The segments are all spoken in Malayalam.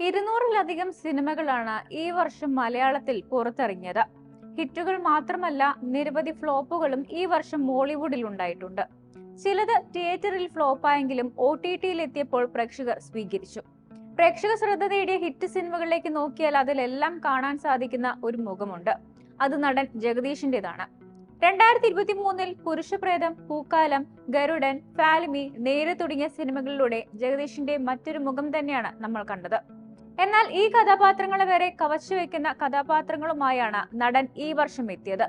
ഇരുന്നൂറിലധികം സിനിമകളാണ് ഈ വർഷം മലയാളത്തിൽ പുറത്തിറങ്ങിയത്. ഹിറ്റുകൾ മാത്രമല്ല നിരവധി ഫ്ലോപ്പുകളും ഈ വർഷം ബോളിവുഡിൽ ഉണ്ടായിട്ടുണ്ട്. ചിലത് തിയേറ്ററിൽ ഫ്ലോപ്പായെങ്കിലും ഒ ടി ടിയിൽ എത്തിയപ്പോൾ പ്രേക്ഷകർ സ്വീകരിച്ചു. പ്രേക്ഷക ശ്രദ്ധ നേടിയ ഹിറ്റ് സിനിമകളിലേക്ക് നോക്കിയാൽ അതിലെല്ലാം കാണാൻ സാധിക്കുന്ന ഒരു മുഖമുണ്ട്. അത് നടൻ ജഗദീഷിന്റേതാണ്. രണ്ടായിരത്തി ഇരുപത്തി മൂന്നിൽ പുരുഷപ്രേതം പൂക്കാലം ഗരുഡൻ ഫാലിമി നേരെ തുടങ്ങിയ സിനിമകളിലൂടെ ജഗദീഷിന്റെ മറ്റൊരു മുഖം തന്നെയാണ് നമ്മൾ കണ്ടത്. എന്നാൽ ഈ കഥാപാത്രങ്ങളെ വരെ കവച്ചു വെക്കുന്ന കഥാപാത്രങ്ങളുമായാണ് നടൻ ഈ വർഷം എത്തിയത്.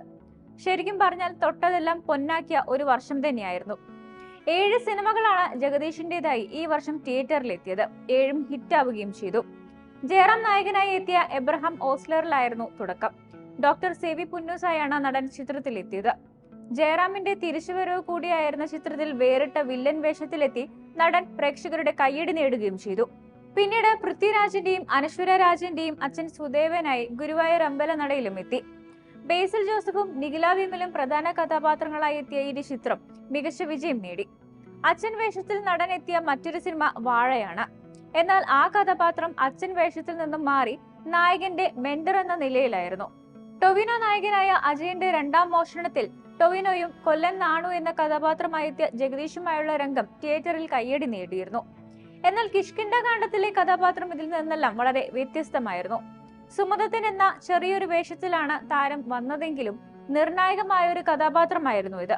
ശരിക്കും പറഞ്ഞാൽ തൊട്ടതെല്ലാം പൊന്നാക്കിയ ഒരു വർഷം തന്നെയായിരുന്നു. ഏഴ് സിനിമകളാണ് ജഗദീഷിന്റേതായി ഈ വർഷം തിയേറ്ററിൽ എത്തിയത് ഏഴും ഹിറ്റാവുകയും ചെയ്തു. ജയറാം നായകനായി എത്തിയ എബ്രഹാം ഓസ്ലറിലായിരുന്നു തുടക്കം. ഡോക്ടർ സി വി പുന്നൂസായാണ് നടൻ ചിത്രത്തിൽ എത്തിയത് ജയറാമിന്റെ തിരിച്ചുവരവ് കൂടിയായിരുന്ന ചിത്രത്തിൽ വേറിട്ട വില്ലൻ വേഷത്തിലെത്തി നടൻ പ്രേക്ഷകരുടെ കയ്യടി നേടുകയും ചെയ്തു. പിന്നീട് പൃഥ്വിരാജിന്റെയും അനശ്വര രാജന്റെയും അച്ഛൻ സുദേവനായി ഗുരുവായൂർ അമ്പലനടയിലും എത്തി. ബേസിൽ ജോസഫും നിഖില വിമലും പ്രധാന കഥാപാത്രങ്ങളായി എത്തിയ ഈ ചിത്രം മികച്ച വിജയം നേടി. അച്ഛൻ വേഷത്തിൽ നടൻ എത്തിയ മറ്റൊരു സിനിമ വാഴയാണ്. എന്നാൽ ആ കഥാപാത്രം അച്ഛൻ വേഷത്തിൽ നിന്നും മാറി നായകന്റെ മെന്റർ എന്ന നിലയിലായിരുന്നു. ടൊവിനോ നായകനായ അജയന്റെ രണ്ടാം മോഷണത്തിൽ ടൊവിനോയും കൊല്ലൻ നാണു എന്ന കഥാപാത്രമായി എത്തിയ ജഗദീഷുമായുള്ള രംഗം തിയേറ്ററിൽ കയ്യടി നേടിയിരുന്നു. എന്നാൽ കിഷ്കിണ്ട കാണ്ഡത്തിലെ കഥാപാത്രം ഇതിൽ നിന്നെല്ലാം വളരെ വ്യത്യസ്തമായിരുന്നു. സുമതത്തിൻ എന്ന ചെറിയൊരു വേഷത്തിലാണ് താരം വന്നതെങ്കിലും നിർണായകമായ ഒരു കഥാപാത്രമായിരുന്നു ഇത്.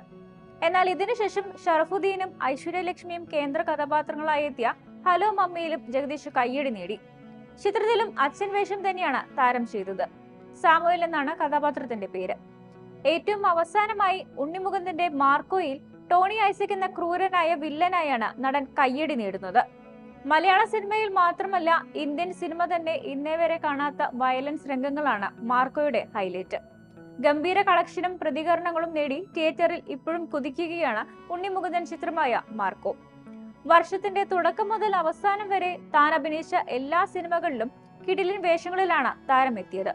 എന്നാൽ ഇതിനുശേഷം ഷറഫുദ്ദീനും ഐശ്വര്യലക്ഷ്മിയും കേന്ദ്ര കഥാപാത്രങ്ങളായി എത്തിയ ഹലോ മമ്മിയിലും ജഗദീഷ് കയ്യടി നേടി. ചിത്രത്തിലും അച്ഛൻ വേഷം തന്നെയാണ് താരം ചെയ്തത്. സാമുവൽ എന്നാണ് കഥാപാത്രത്തിന്റെ പേര്. ഏറ്റവും അവസാനമായി ഉണ്ണിമുകുന്ദന്റെ മാർക്കോയിൽ ടോണി ഐസക് എന്ന ക്രൂരനായ വില്ലനായാണ് നടൻ കയ്യടി നേടുന്നത്. മലയാള സിനിമയിൽ മാത്രമല്ല ഇന്ത്യൻ സിനിമ തന്നെ ഇന്നേ വരെ കാണാത്ത വയലൻസ് രംഗങ്ങളാണ് മാർക്കോയുടെ ഹൈലൈറ്റ്. ഗംഭീര കളക്ഷനും പ്രതികരണങ്ങളും നേടി തിയേറ്ററിൽ ഇപ്പോഴും കുതിക്കുകയാണ് ഉണ്ണിമുകുന്ദൻ ചിത്രമായ മാർക്കോ. വർഷത്തിന്റെ തുടക്കം മുതൽ അവസാനം വരെ താൻ അഭിനയിച്ച എല്ലാ സിനിമകളിലും കിടിലിൻ വേഷങ്ങളിലാണ് താരമെത്തിയത്.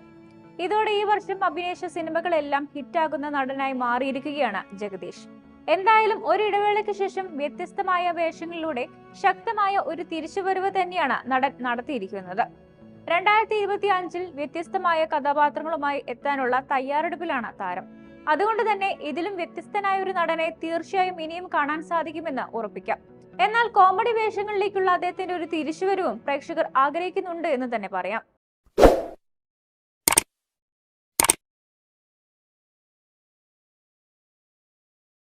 ഇതോടെ ഈ വർഷം അഭിനയിച്ച സിനിമകളെല്ലാം ഹിറ്റാകുന്ന നടനായി മാറിയിരിക്കുകയാണ് ജഗദീഷ്. എന്തായാലും ഒരു ഇടവേളയ്ക്ക് ശേഷം വ്യത്യസ്തമായ വേഷങ്ങളിലൂടെ ശക്തമായ ഒരു തിരിച്ചുവരവ് തന്നെയാണ് നടൻ നടത്തിയിരിക്കുന്നത്. രണ്ടായിരത്തി ഇരുപത്തി അഞ്ചിൽ വ്യത്യസ്തമായ കഥാപാത്രങ്ങളുമായി എത്താനുള്ള തയ്യാറെടുപ്പിലാണ് താരം. അതുകൊണ്ട് തന്നെ ഇതിലും വ്യത്യസ്തനായ ഒരു നടനെ തീർച്ചയായും ഇനിയും കാണാൻ സാധിക്കുമെന്ന് ഉറപ്പിക്കാം. എന്നാൽ കോമഡി വേഷങ്ങളിലേക്കുള്ള അദ്ദേഹത്തിന്റെ ഒരു തിരിച്ചുവരവും പ്രേക്ഷകർ ആഗ്രഹിക്കുന്നുണ്ട് എന്ന് തന്നെ പറയാം.